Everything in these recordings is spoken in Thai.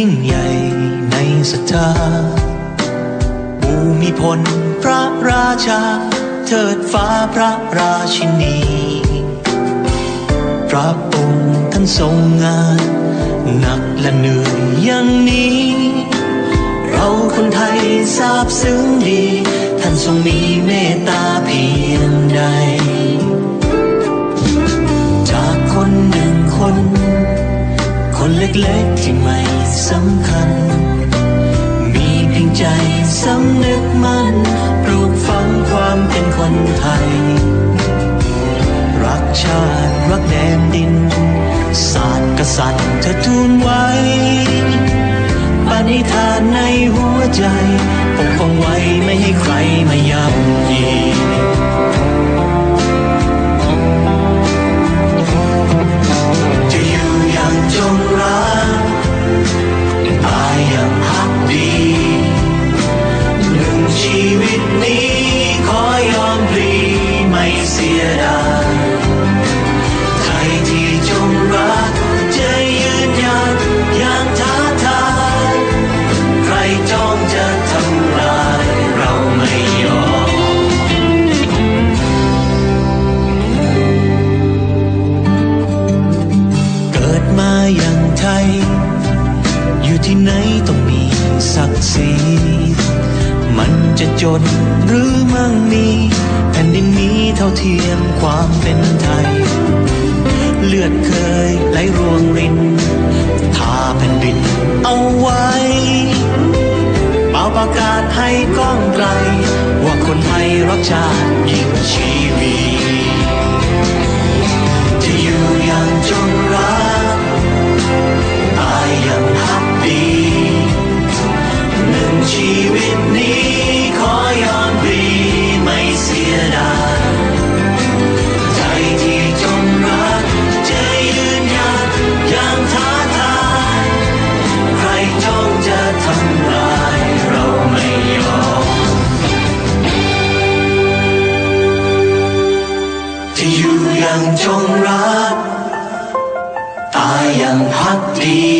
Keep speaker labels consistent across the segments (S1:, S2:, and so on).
S1: แผ่นดินที่ยิ่งใหญ่ในศรัทธาภูมิพลพระราชาเทิดฟ้าพระราชินี พระองค์ท่านทรงงานหนักและเหนื่อยอย่างนี้ เราคนไทยทราบซึ้งดี ท่านทรงมีเมตตาเพียงใด จากคนหนึ่งคน คนเล็กๆที่ไม่ สำคัญ มีเพียงใจสำนึกมั่นปลูกฝังความเป็นคนไทย รักชาติรักแดนดิน ศาสตร์กษัตริย์เธอทูลไว้ปณิธานในหัวใจ เทียมความเป็นไทย เลือดเคยไหลรวงรินทาแผ่นดินเอาไว้เป่าประกาศให้ก้องไกล ว่าคนไทยรักชาติยิ่งชีวี พั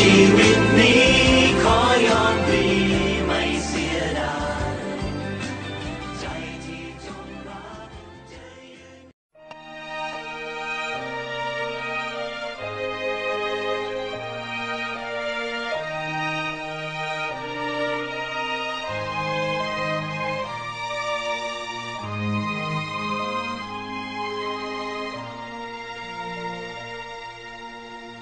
S1: หนึ่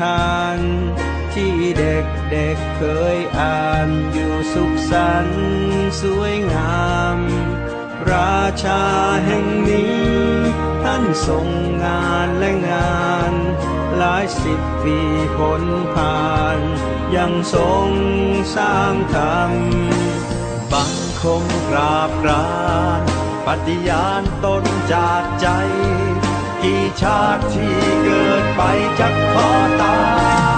S2: ทาน ที่เด็กเด็กเคยอ่านอยู่สุขสันต์สวยงาม ราชาแห่งนี้ ท่านทรงงานและงาน หลายสิบปีผลผ่าน ยังทรงสร้างธรรมบังคมกราบกรานปฏิญาณตนจากใจ กี่ชาติที่เกิด ไปจักขอตา
S3: ย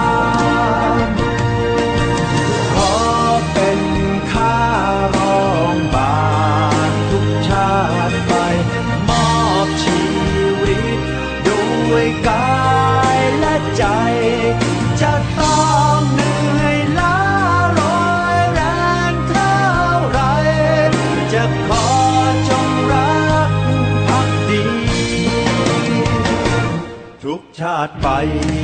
S2: 白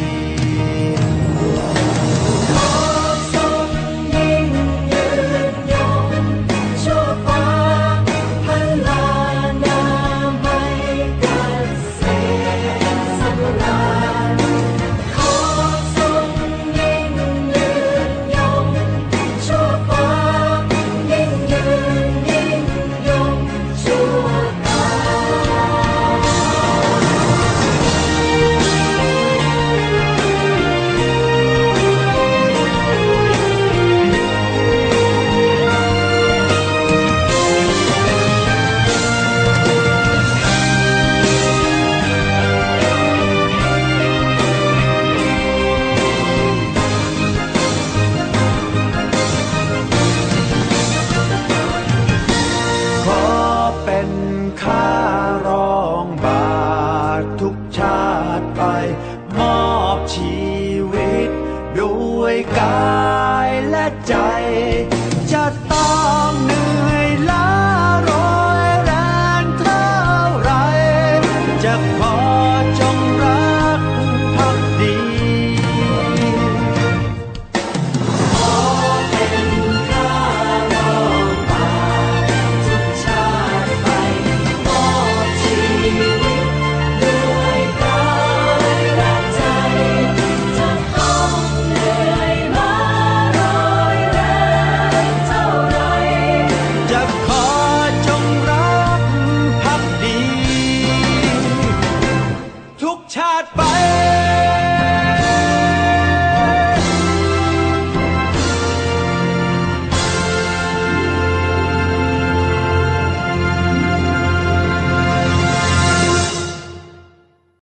S2: high.